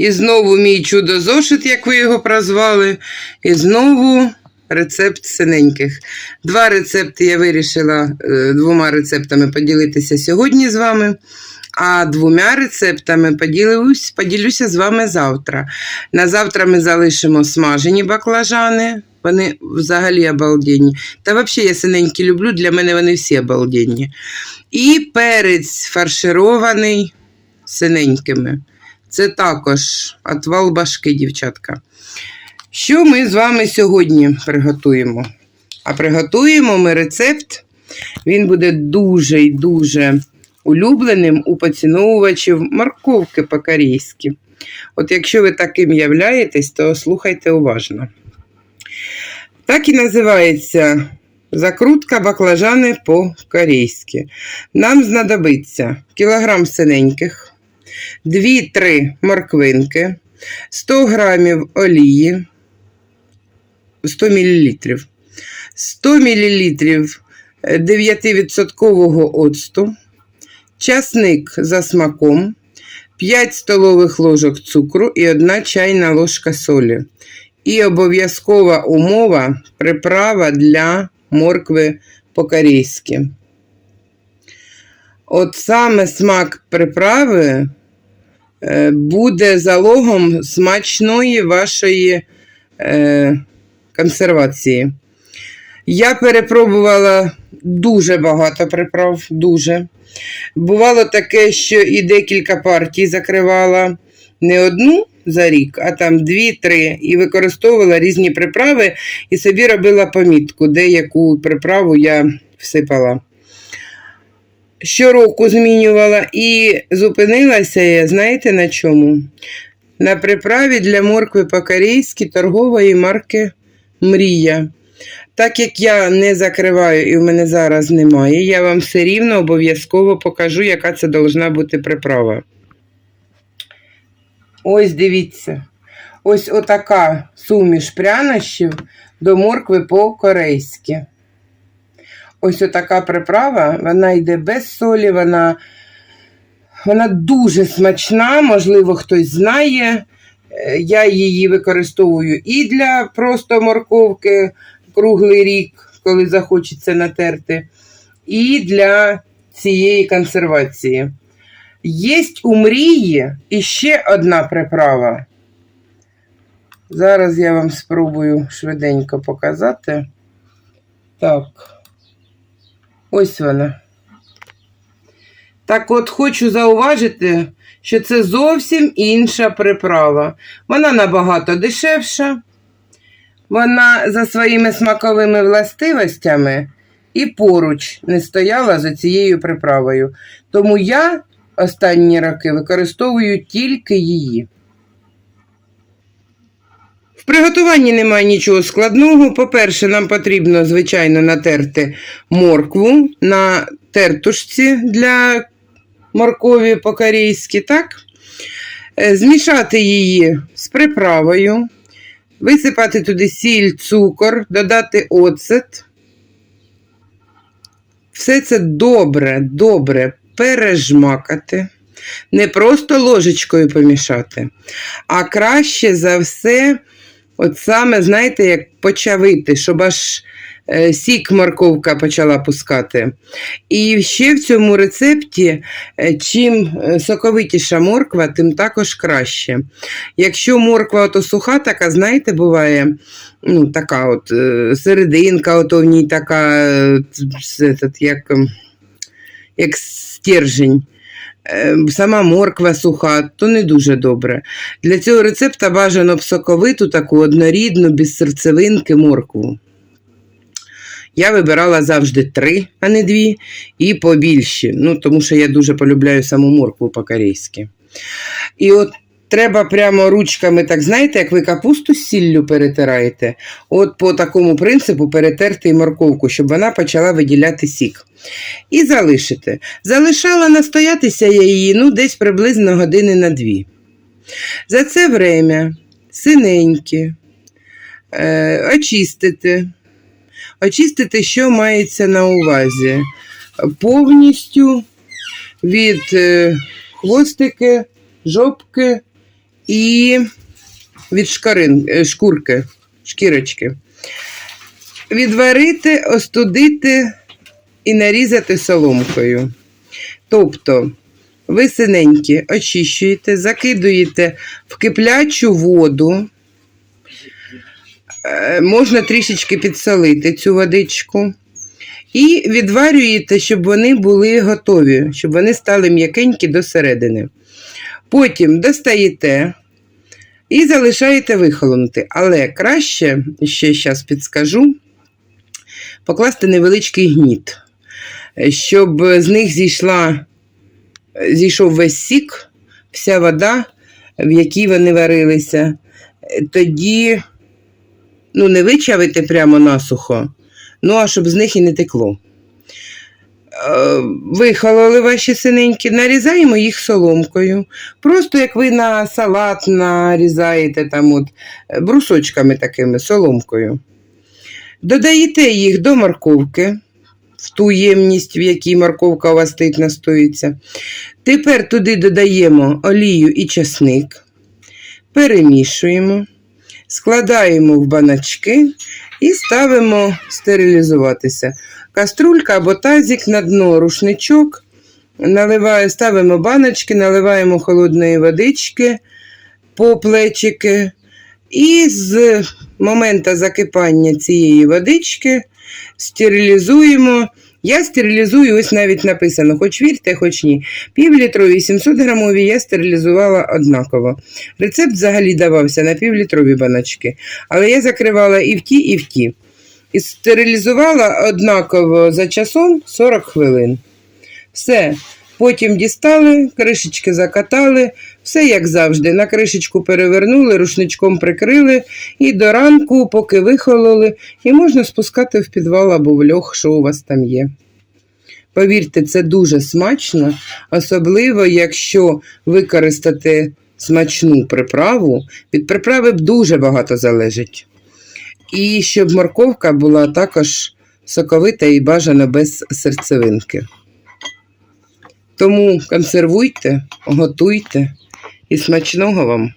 І знову мій чудо-зошит, як ви його прозвали. І знову рецепт синеньких. Два рецепти я вирішила е, двома рецептами поділитися сьогодні з вами. А двома рецептами поділюсь, поділюся з вами завтра. На завтра ми залишимо смажені баклажани. Вони взагалі обалденні. Та взагалі я синенькі люблю, для мене вони всі обалденні. І перець фарширований синенькими. Це також отвал башки, дівчатка. Що ми з вами сьогодні приготуємо? А приготуємо ми рецепт. Він буде дуже і дуже улюбленим у поціновувачів морковки по-корейськи. От якщо ви таким являєтесь, то слухайте уважно. Так і називається закрутка баклажани по-корейськи. Нам знадобиться кілограм синеньких, 2-3 морквинки, 100 грамів олії, 100 мл, 100 мл 9% оцту, часник за смаком, 5 столових ложок цукру і 1 чайна ложка солі. І обов'язкова умова приправа для моркви по-корейськи. От саме смак приправи е, буде залогом смачної вашої е, консервації. Я перепробувала дуже багато приправ, дуже. Бувало таке, що і декілька партій закривала не одну за рік, а там дві-три, і використовувала різні приправи і собі робила помітку, де яку приправу я всипала. Щороку змінювала і зупинилася я, знаєте на чому? На приправі для моркви по-корейськи торгової марки Мрія. Так як я не закриваю і в мене зараз немає, я вам все рівно обов'язково покажу, яка це должна бути приправа. Ось дивіться. Ось отака суміш прянощів до моркви по-корейськи. Ось отака приправа, вона йде без солі, вона, вона дуже смачна, можливо, хтось знає. Е, Я її використовую і для просто морковки круглий рік, коли захочеться натерти, і для цієї консервації. Єсть у мрії іще одна приправа. Зараз я вам спробую швиденько показати. Так, ось вона. Так от хочу зауважити, що це зовсім інша приправа. Вона набагато дешевша. Вона за своїми смаковими властивостями і поруч не стояла за цією приправою. Тому я останні роки використовую тільки її. В приготуванні немає нічого складного. По-перше, нам потрібно, звичайно, натерти моркву на тертушці для моркові по-корейськи, так? Е, Змішати її з приправою, висипати туди сіль, цукор, додати оцет. Все це добре, добре пережмакати. Не просто ложечкою помішати, а краще за все, от саме, знаєте, як почавити, щоб аж сік морковка почала пускати. І ще в цьому рецепті, е, чим е, соковитіша морква, тим також краще. Якщо морква ото суха, така, знаєте, буває, ну, така от е, серединка, ото в ній така, е, як, ем, як стержень. Е, Сама морква суха, то не дуже добре. Для цього рецепта бажано б соковиту, таку однорідну, без серцевинки моркву. Я вибирала завжди три, а не дві, і побільші. Ну, тому що я дуже полюбляю саму моркву по-корейськи. І от треба прямо ручками, так знаєте, як ви капусту з сіллю перетираєте, от по такому принципу перетерти і морковку, щоб вона почала виділяти сік. І залишите. Залишала настоятися я її ну, десь приблизно години на дві. За це время синенькі, е, очистити. Очистити, що мається на увазі. Повністю від е, хвостики, жопки і від шкарин, е, шкурки, шкірочки. Відварити, остудити і нарізати соломкою. Тобто, ви синенькі очищуєте, закидуєте в киплячу воду. Е, Можна трішечки підсолити цю водичку. І відварюєте, щоб вони були готові, щоб вони стали м'якенькі до середини. Потім достаєте і залишаєте вихолонути. Але краще, ще зараз підскажу, покласти невеличкий гніт, щоб з них зійшла, зійшов весь сік, вся вода, в якій вони варилися. Тоді ну, не вичавити прямо насухо, ну а щоб з них і не текло. Е, Вихололи ваші синенькі, нарізаємо їх соломкою. Просто як ви на салат нарізаєте там от е, брусочками такими соломкою. Додаєте їх до морковки, в ту ємність, в якій морковка у вас стоїть настоїться. Тепер туди додаємо олію і часник, перемішуємо, складаємо в баночки і ставимо стерилізуватися. Каструлька або тазик на дно рушничок. Наливаю, ставимо баночки, наливаємо холодної водички по плечики. І з моменту закипання цієї водички стерилізуємо. Я стерилізую, ось навіть написано, хоч вірте, хоч ні. Півлітрові 700 грамові я стерилізувала однаково. Рецепт взагалі давався на півлітрові баночки, але я закривала і в ті, і в ті. І стерилізувала однаково за часом 40 хвилин. Все. Потім дістали, кришечки закатали, все як завжди. На кришечку перевернули, рушничком прикрили і до ранку, поки вихололи, і можна спускати в підвал або в льох, що у вас там є. Повірте, це дуже смачно, особливо, якщо використати смачну приправу. Від приправи дуже багато залежить. І щоб морковка була також соковита і бажано без серцевинки. Тому консервуйте, готуйте і смачного вам!